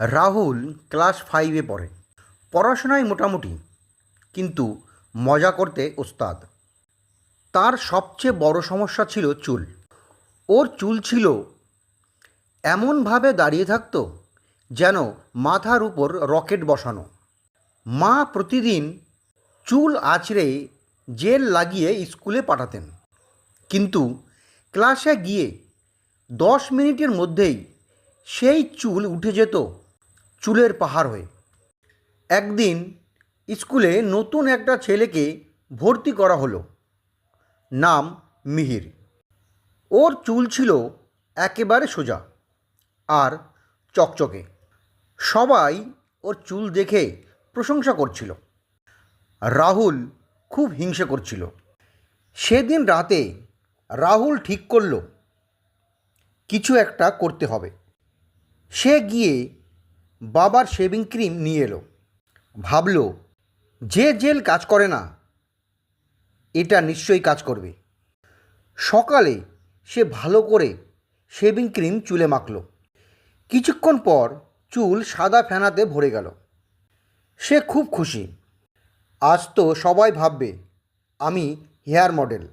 Rahul class ফাইভে পড়ে। পড়াশোনায় মোটামুটি, কিন্তু মজা করতে ওস্তাদ। তার সবচেয়ে বড় সমস্যা ছিল চুল। ওর চুল ছিল এমনভাবে দাঁড়িয়ে থাকতো যেন মাথার উপর রকেট বসানো। মা প্রতিদিন চুল আঁচড়ে জেল লাগিয়ে স্কুলে পাঠাতেন। কিন্তু ক্লাসে গিয়ে দশ মিনিটের মধ্যেই সেই চুল উঠে যেত চুলের পাহাড় হয়ে। একদিন স্কুলে নতুন একটা ছেলেকে ভর্তি করা হলো, নাম মিহির। ওর চুল ছিল একেবারে সোজা আর চকচকে। সবাই ওর চুল দেখে প্রশংসা করছিল। রাহুল খুব হিংসে করছিল। সেদিন রাতে রাহুল ঠিক করল, কিছু একটা করতে হবে। সে গিয়ে বাবার শেভিং ক্রিম নিয়ে এলো। ভাবলো, যে জেল কাজ করে না, এটা নিশ্চয়ই কাজ করবে। সকালে সে ভালো করে শেভিং ক্রিম চুলে মাখলো। কিছুক্ষণ পর চুল সাদা ফেনাতে ভরে গেল। সে খুব খুশি। আজ তো সবাই ভাববে, আমি হেয়ার মডেল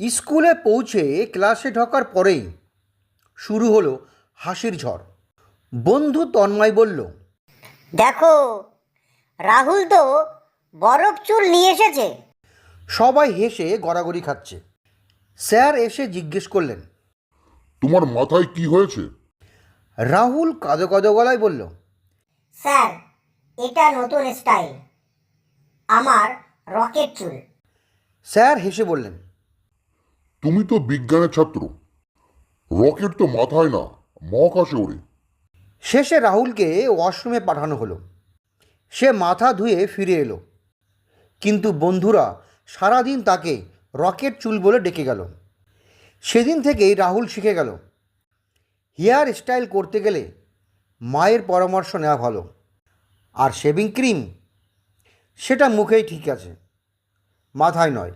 স্কুলে পৌঁছে ক্লাসে ঢোকার পরেই শুরু হলো হাসির ঝড়। বন্ধু তন্ময় বলল দেখো রাহুল তো বরফ চুল নিয়ে এসেছে। সবাই হেসে গড়াগড়ি খাচ্ছে। স্যার এসে জিজ্ঞেস করলেন তোমার মাথায় কি হয়েছে? রাহুল কাঁদো কাঁদো গলায় বলল স্যার এটা নতুন স্টাইল আমার রকেট চুল। স্যার হেসে বললেন তুমি তো বিজ্ঞানের ছাত্র রকেট তো মাথায় না মহাকাশে ওড়ে। শেষে রাহুলকে ওয়াশরুমে পাঠানো হলো। সে মাথা ধুয়ে ফিরে এলো। কিন্তু বন্ধুরা, সারাদিন তাকে রকেট চুল বলে ডেকে গেল। সেদিন থেকেই রাহুল শিখে গেল। হেয়ার স্টাইল করতে গেলে মায়ের পরামর্শ নেওয়া ভালো। আর শেভিং ক্রিম, সেটা মুখেই ঠিক আছে। মাথায় নয়।